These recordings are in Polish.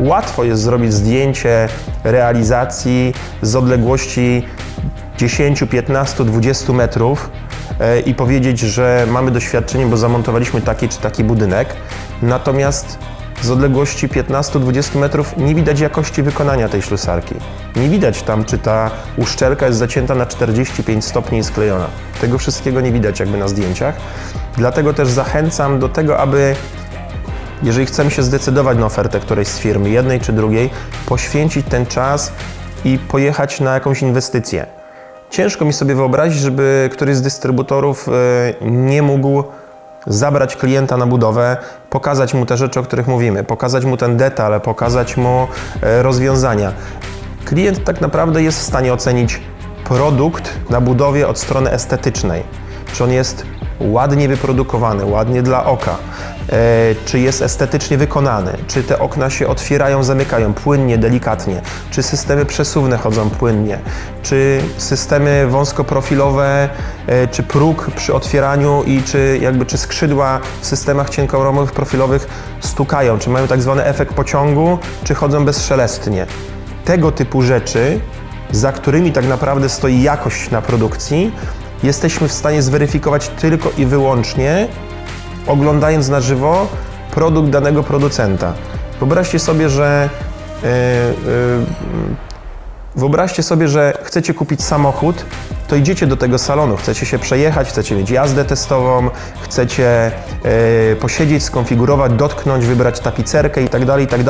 Łatwo jest zrobić zdjęcie realizacji z odległości 10, 15, 20 metrów e, i powiedzieć, że mamy doświadczenie, bo zamontowaliśmy taki czy taki budynek. Natomiast z odległości 15-20 metrów nie widać jakości wykonania tej ślusarki. Nie widać tam, czy ta uszczelka jest zacięta na 45 stopni i sklejona. Tego wszystkiego nie widać jakby na zdjęciach. Dlatego też zachęcam do tego, aby jeżeli chcemy się zdecydować na ofertę którejś z firmy, jednej czy drugiej, poświęcić ten czas i pojechać na jakąś inwestycję. Ciężko mi sobie wyobrazić, żeby któryś z dystrybutorów e, nie mógł zabrać klienta na budowę, pokazać mu te rzeczy, o których mówimy, pokazać mu ten detal, pokazać mu e, rozwiązania. Klient tak naprawdę jest w stanie ocenić produkt na budowie od strony estetycznej. Czy on jest ładnie wyprodukowany, ładnie dla oka, e, czy jest estetycznie wykonany, czy te okna się otwierają, zamykają płynnie, delikatnie, czy systemy przesuwne chodzą płynnie, czy systemy wąskoprofilowe, e, czy próg przy otwieraniu i czy jakby czy skrzydła w systemach cienkoramowych profilowych stukają, czy mają tak zwany efekt pociągu, czy chodzą bezszelestnie. Tego typu rzeczy, za którymi tak naprawdę stoi jakość na produkcji, jesteśmy w stanie zweryfikować tylko i wyłącznie oglądając na żywo produkt danego producenta. Wyobraźcie sobie, że yy, yy, Wyobraźcie sobie, że chcecie kupić samochód, to idziecie do tego salonu, chcecie się przejechać, chcecie mieć jazdę testową, chcecie e, posiedzieć, skonfigurować, dotknąć, wybrać tapicerkę i tak dalej, tak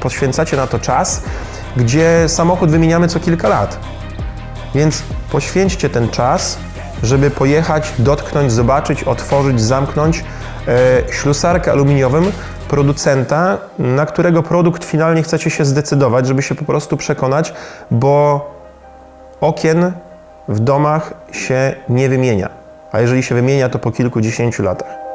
Poświęcacie na to czas, gdzie samochód wymieniamy co kilka lat. Więc poświęćcie ten czas, żeby pojechać, dotknąć, zobaczyć, otworzyć, zamknąć e, ślusarkę aluminiową producenta, na którego produkt finalnie chcecie się zdecydować, żeby się po prostu przekonać, bo okien w domach się nie wymienia. A jeżeli się wymienia, to po kilkudziesięciu latach.